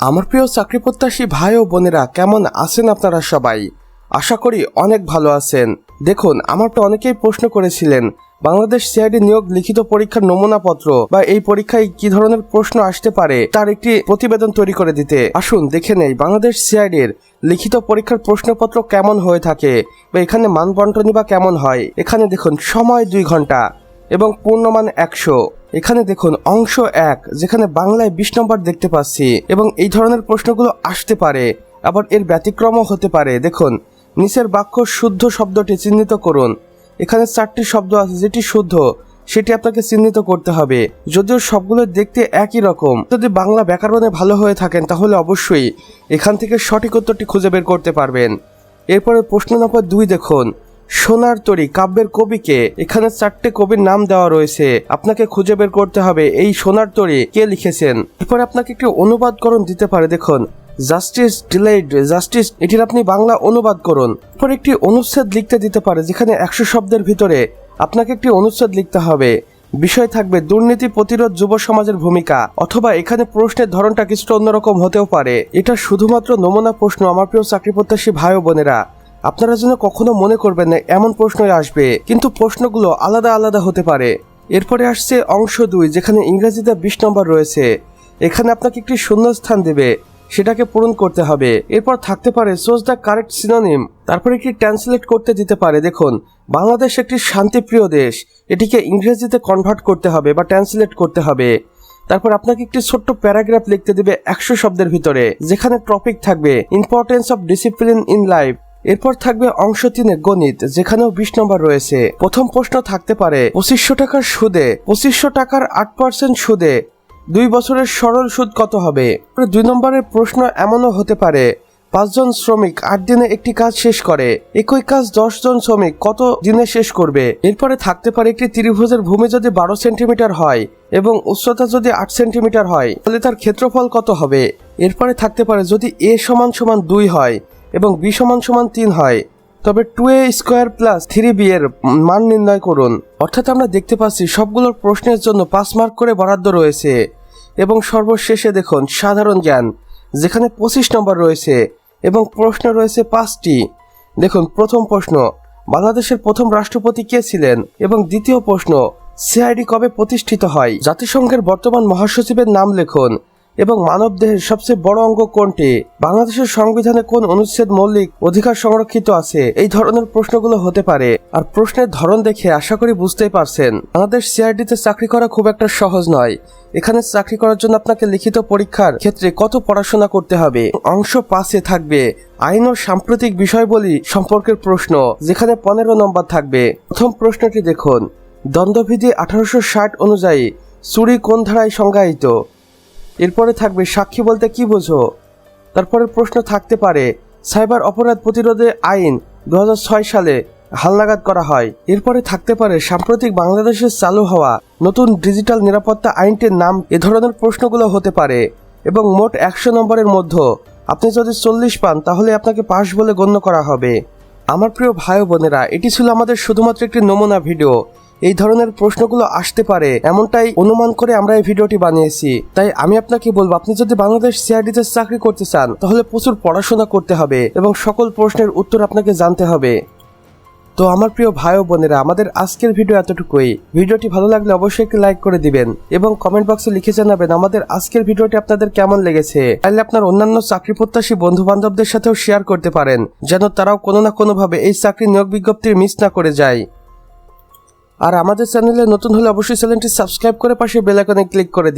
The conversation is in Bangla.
আমার প্রিয় চাকরি প্রত্যাশী ভাই ও বোনেরা, কেমন আছেন আপনারা সবাই? আশা করি অনেক ভালো আছেন। দেখুন আমার তো অনেকেই প্রশ্ন করেছিলেন, বাংলাদেশ সিআইডি নিয়োগ লিখিত পরীক্ষার নমুনাপত্র বা এই পরীক্ষায় কি ধরনের প্রশ্ন আসতে পারে তার একটি প্রতিবেদন তৈরি করে দিতে। আসুন, দেখে নেই, বাংলাদেশ সিআইডির লিখিত পরীক্ষার প্রশ্নপত্র কেমন হয়ে থাকে বা এখানে মানবন্টনী বা কেমন হয়? এখানে দেখুন, সময় দুই ঘণ্টা। এবং পূর্ণমান একশো। এখানে দেখুন, অংশ এক, যেখানে বাংলায় বিশ নম্বর দেখতে পাচ্ছি। এবং এই ধরনের প্রশ্নগুলো আসতে পারে, আবার এর ব্যতিক্রমও হতে পারে। দেখুন, নিচের বাক্য শুদ্ধ শব্দটি চিহ্নিত করুন। এখানে চারটি শব্দ আছে যেটি শুদ্ধ, সেটি আপনাকে চিহ্নিত করতে হবে। যদিও সবগুলো দেখতে একই রকম, যদি বাংলা ব্যাকরণে ভালো হয়ে থাকেন, তাহলে অবশ্যই এখান থেকে সঠিক উত্তরটি খুঁজে বের করতে পারবেন। এরপরে প্রশ্ন নম্বর দুই দেখুন। সোনার তরী কাব্যের কবিকে এখানে চারটে কবির নাম দেওয়া রয়েছে। আপনাকে খুঁজে বের করতে হবে এই সোনার তরী কে লিখেছেন। এরপরে আপনাকে একটি অনুবাদকরণ দিতে পারে, দেখুন। জাস্টিস ডিলাইড জাস্টিস এটির আপনি বাংলা অনুবাদ করুন। এরপর একটি অনুচ্ছেদ লিখতে দিতে পারে, যেখানে একশো শব্দের ভিতরে আপনাকে একটি অনুচ্ছেদ লিখতে হবে। বিষয় থাকবে দুর্নীতি প্রতিরোধ যুব সমাজের ভূমিকা, অথবা এখানে প্রশ্নের ধরনটা কিছুটা অন্যরকম হতেও পারে। এটা শুধুমাত্র নমুনা প্রশ্ন, আমার প্রিয় চাকরি প্রত্যাশী ভাই বোনেরা। আপনারা যেন কখনো মনে করবেন না, এমন প্রশ্নই আসবে। কিন্তু প্রশ্নগুলো আলাদা আলাদা হতে পারে। এরপরে আসছে অংশ দুই, যেখানে ইংরেজিতে বিশ নম্বর রয়েছে। এখানে আপনাকে একটি শূন্যস্থান দেবে। সেটাকে পূরণ করতে হবে। এরপর থাকতে পারে সোজ দ্য কারেক্ট সিনোনিম তারপর একটি ট্রান্সলেট করতে দিতে পারে। দেখুন, বাংলাদেশ একটি শান্তিপ্রিয় দেশ। এটিকে ইংরেজিতে কনভার্ট করতে হবে বা ট্রান্সলেট করতে হবে। তারপর আপনাকে একটি ছোট্ট প্যারাগ্রাফ লিখতে দেবে একশো শব্দের ভিতরে, যেখানে টপিক থাকবে importance of discipline in life এরপর থাকবে অংশ তিনে গণিত, যেখানেও বিশ নম্বর রয়েছে। প্রথম প্রশ্ন থাকতে পারে, পঁচিশশো টাকার সুদে, পঁচিশশো টাকার আট পার্সেন্ট সুদে, দুই বছরের সরল সুদ কত হবে? দুই নম্বরের প্রশ্ন এমনও হতে পারে, পাঁচজন শ্রমিক আট দিনে একটি কাজ শেষ করে, একই কাজ দশ জন শ্রমিক কত দিনে শেষ করবে? এরপরে থাকতে পারে একটি ত্রিভুজের ভূমি যদি বারো সেন্টিমিটার হয়, এবং উচ্চতা যদি আট সেন্টিমিটার হয়, তাহলে তার ক্ষেত্রফল কত হবে? এরপরে থাকতে পারে যদি এ সমান সমান দুই হয় এবং বি সমান সমান তিন হয়। তবে two A square plus three B এর মান নির্ণয় করুন। অর্থাৎ আমরা দেখতে পাচ্ছি সবগুলোর প্রশ্নের জন্য পাঁচ মার্ক করে বরাদ্দ রয়েছে। এবং সর্বশেষে দেখুন, সাধারণ জ্ঞান, যেখানে পঁচিশ নম্বর রয়েছে এবং প্রশ্ন রয়েছে পাঁচটি। দেখুন, প্রথম প্রশ্ন, বাংলাদেশের প্রথম রাষ্ট্রপতি কে ছিলেন? এবং দ্বিতীয় প্রশ্ন সিআইডি কবে প্রতিষ্ঠিত হয়? জাতিসংঘের বর্তমান মহাসচিবের নাম লিখুন। এবং মানবদেহের সবচেয়ে বড় অঙ্গ কোনটি? বাংলাদেশের সংবিধানে কোন অনুচ্ছেদ মৌলিক অধিকার সংরক্ষিত আছে? এই ধরনের প্রশ্নগুলো হতে পারে। আর প্রশ্নের ধরন দেখে আশা করি বুঝতেই পারছেন। বাংলাদেশ সিআইডিতে চাকরি করা খুব একটা সহজ নয়। এখানে চাকরি করার জন্য আপনাকে লিখিত পরীক্ষার ক্ষেত্রে কত পড়াশোনা করতে হবে? অংশ পাশে থাকবে। আইন ও সাম্প্রতিক বিষয়বলী সম্পর্কের প্রশ্ন, যেখানে পনেরো নম্বর থাকবে। প্রথম প্রশ্নটি দেখুন। দ্বন্দ্ববিধি আঠারোশো ষাট অনুযায়ী চুরি কোন ধারায় সংজ্ঞায়িত? এরপরে থাকবে সাক্ষী বলতে কি বোঝো? তারপরে প্রশ্ন থাকতে পারে, সাইবার অপরাধ প্রতিরোধে আইন দু হাজার ছয় সালে হালনাগাদ করা হয়। এরপরে থাকতে পারে, সাম্প্রতিক বাংলাদেশের চালু হওয়া নতুন ডিজিটাল নিরাপত্তা আইনটির নাম এ ধরনের প্রশ্নগুলো হতে পারে এবং মোট একশো নম্বরের মধ্যে, আপনি যদি চল্লিশ পান, তাহলে আপনাকে পাশ বলে গণ্য করা হবে। আমার প্রিয় ভাই বোনেরা, এটি ছিল আমাদের শুধুমাত্র একটি নমুনা ভিডিও। এই ধরনের প্রশ্নগুলো আসতে পারে, এমনটাই অনুমান করে আমরা এই ভিডিওটি বানিয়েছি। তাই আমি আপনাকে বলব, আপনি যদি বাংলাদেশ সিআইডিতে চাকরি করতে চান, তাহলে প্রচুর পড়াশোনা করতে হবে এবং সকল প্রশ্নের উত্তর আপনাকে জানতে হবে। তো আমার প্রিয় ভাই ও বোনেরা, আমাদের আজকের ভিডিও এতটুকুই। ভিডিওটি ভালো লাগলে অবশ্যই একটি লাইক করে দিবেন এবং কমেন্ট বক্সে লিখে জানাবেন আমাদের আজকের ভিডিওটি আপনাদের কেমন লেগেছে। তাহলে আপনার অন্যান্য চাকরি প্রত্যাশী বন্ধু বান্ধবদের সাথেও শেয়ার করতে পারেন, যেন তারাও কোনো না কোনোভাবে এই চাকরি নিয়োগ বিজ্ঞপ্তির মিস না করে যায়। আর আমাদের চ্যানেলে নতুন হলে অবশ্যই চ্যানেলটি সাবস্ক্রাইব করে পাশে বেল আইকনে ক্লিক করে দিন।